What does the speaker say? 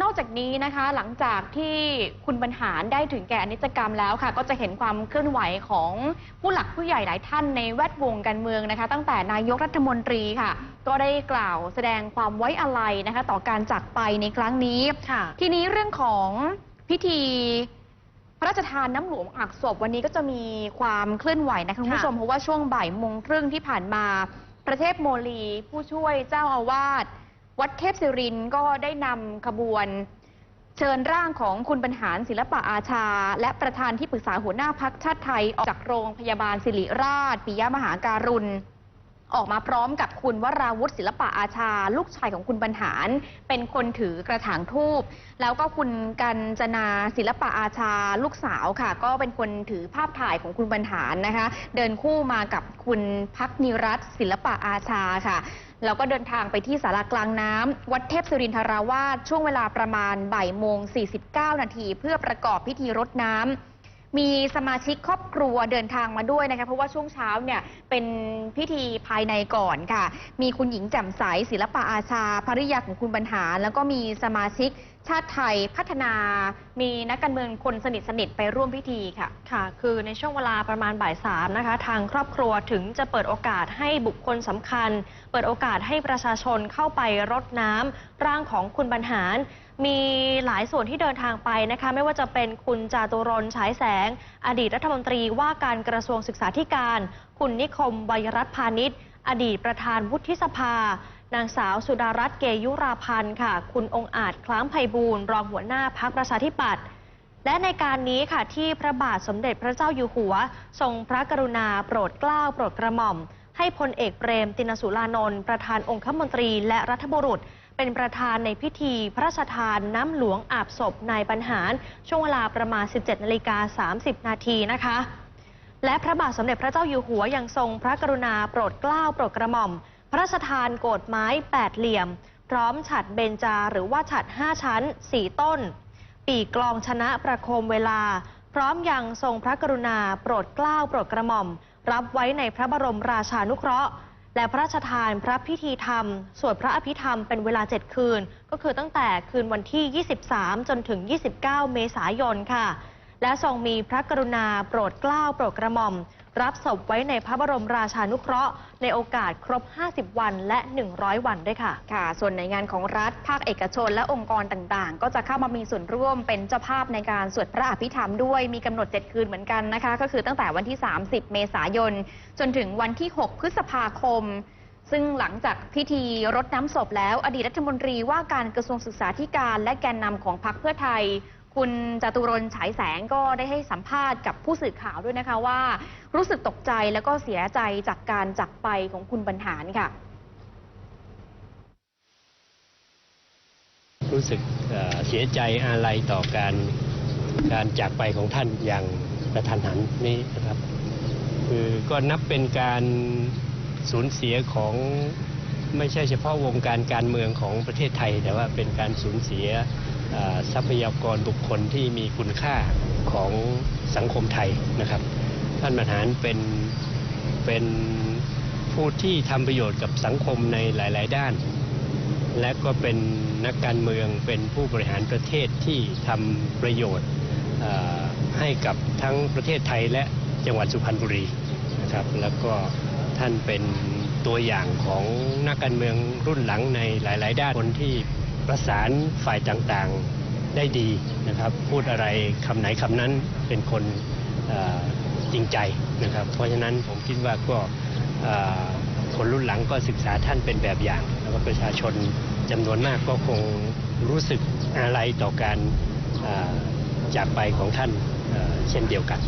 นอกจากนี้นะคะหลังจากที่คุณบรรหารได้ถึงแก่อนิจกรรมแล้วค่ะ ก็จะเห็นความเคลื่อนไหวของผู้หลักผู้ใหญ่หลายท่านในแวดวงการเมืองนะคะ ตั้งแต่นายกรัฐมนตรีค่ะ ก็ได้กล่าวแสดงความไว้อาลัยนะคะ ต่อการจากไปในครั้งนี้ ค่ะทีนี้เรื่องของพิธีพระราชทานน้ำหลวงอักศพวันนี้ก็จะมีความเคลื่อนไหวนะคะคุณผู้ชมเพราะว่าช่วงบ่ายโมงครึ่งที่ผ่านมา ประเทศโมลีผู้ช่วยเจ้าอาวาส วัดเทพศิรินทร์ก็ได้นำขบวน เชิญร่างของคุณบรรหารศิลปะอาชา และประธานที่ปรึกษาหัวหน้าพักชาติไทย ออกจากโรงพยาบาลศิริราชปิยมหาการุณ ออกมาพร้อมกับคุณวราวุฒิศิลปะอาชา ลูกชายของคุณบรรหาร เป็นคนถือกระถางทูบแล้วก็คุณกัญจนาศิลปะอาชา ลูกสาวค่ะ ก็เป็นคนถือภาพถ่ายของคุณบรรหารนะคะ เดินคู่มากับคุณพักนิรัตศิลปะอาชาค่ะแล้วก็เดินทางไปที่ศาลากลางน้ำวัดเทพสุรินทราวาสช่วงเวลาประมาณบ่ายโมง49 นาทีเพื่อประกอบพิธีรดน้ำ มีสมาชิกครอบครัวเดินทางมาด้วยนะคะเพราะว่าช่วงเช้าเนี่ยเป็นพิธีภายในก่อนค่ะ มีคุณหญิงแจ่มใสศิลปะอาชาภริยาของคุณบรรหาร แล้วก็มีสมาชิกชาติไทยพัฒนา มีนักการเมืองคนสนิทสนิทไปร่วมพิธีค่ะ ค่ะ คือในช่วงเวลาประมาณบ่ายสามนะคะ ทางครอบครัวถึงจะเปิดโอกาสให้บุคคลสำคัญ เปิดโอกาสให้ประชาชนเข้าไปรดน้ำร่างของคุณบรรหารมีหลายส่วนที่เดินทางไปนะคะ ไม่ว่าจะเป็นคุณจาตุรนฉายแสง อดีตรัฐมนตรีว่าการกระทรวงศึกษาธิการ คุณนิคมวัยรัตพาณิชย์ อดีตประธานวุฒิสภา นางสาวสุดารัตน์เกยุราพันธ์ค่ะ คุณองค์อาจคล้ามไพบูลย์รองหัวหน้าพักประชาธิปัตย์และในการนี้ค่ะที่พระบาทสมเด็จพระเจ้าอยู่หัว ทรงพระกรุณาโปรดเกล้าโปรดกระหม่อม ให้พลเอกเปรมตินสุรานนท์ประธานองคมนตรีและรัฐบุรุษ เป็นประธานในพิธีพระราชทานน้ำหลวงอาบศพนายบรรหารช่วงเวลาประมาณ 17นาฬิกา30 นาทีนะคะ และพระบาทสมเด็จพระเจ้าอยู่หัวยังทรงพระกรุณาโปรดเกล้าโปรดกระหม่อม พระราชทานโกดไม้แปดเหลี่ยม พร้อมฉัดเบญจาหรือว่าฉัดห้าชั้นสี่ต้น ปีกลองชนะประโคมเวลา พร้อมยังทรงพระกรุณาโปรดเกล้าโปรดกระหม่อม รับไว้ในพระบรมราชานุเคราะห์ และพระราชทานพระพิธีธรรม สวดพระอภิธรรมเป็นเวลา 7 คืน ก็คือตั้งแต่คืนวันที่ 23 จนถึง 29 เมษายนค่ะ และทรงมีพระกรุณาโปรดเกล้าโปรดกระหม่อม รับศพไว้ในพระบรมราชานุเคราะห์ ในโอกาสครบ 50 วันและ 100 วันด้วยค่ะค่ะ ส่วนในงานของรัฐ ภาคเอกชน และองค์กรต่างๆ ก็จะเข้ามามีส่วนร่วมเป็นเจ้าภาพในการสวดพระอภิธรรมด้วยมีกำหนด 7 คืนเหมือนกันนะคะ ก็คือตั้งแต่วันที่ 30 เมษายน จนถึงวันที่ 6 พฤษภาคมซึ่งหลังจากพิธีรดน้ำศพแล้ว อดีตรัฐมนตรีว่าการกระทรวงศึกษาธิการและแกนนำของพรรคเพื่อไทย คุณจตุรนฉายแสงก็ได้ให้สัมภาษณ์กับผู้สื่อข่าวด้วยนะคะว่า รู้สึกตกใจแล้วก็เสียใจจากการจากไปของคุณบรรหารค่ะ รู้สึกเอ่อเสียใจอาลัยต่อการการจากไปของท่านอย่างกระทันหันนี้นะครับ คือก็นับเป็นการสูญเสียของไม่ใช่เฉพาะวงการการเมืองของประเทศไทย แต่ว่าเป็นการสูญเสีย ทรัพยากรบุคคลที่มีคุณค่าของสังคมไทยนะครับ ท่านบรรหารเป็นเป็นผู้ที่ทำประโยชน์กับสังคมในหลาย ๆ ด้าน และก็เป็นนักการเมืองเป็นผู้บริหารประเทศที่ทำประโยชน์ให้กับทั้งประเทศไทยและจังหวัดสุพรรณบุรีนะครับ แล้วก็ท่านเป็นตัวอย่างของนักการเมืองรุ่นหลังในหลาย ๆ ด้านคนที่ ประสานฝ่ายต่างๆได้ดีนะครับ พูดอะไรคำไหนคำนั้นเป็นคนจริงใจนะครับ เพราะฉะนั้นผมคิดว่าก็คนรุ่นหลังก็ศึกษาท่านเป็นแบบอย่าง แล้วก็ประชาชนจำนวนมากก็คงรู้สึกอะไรต่อการจากไปของท่านเช่นเดียวกัน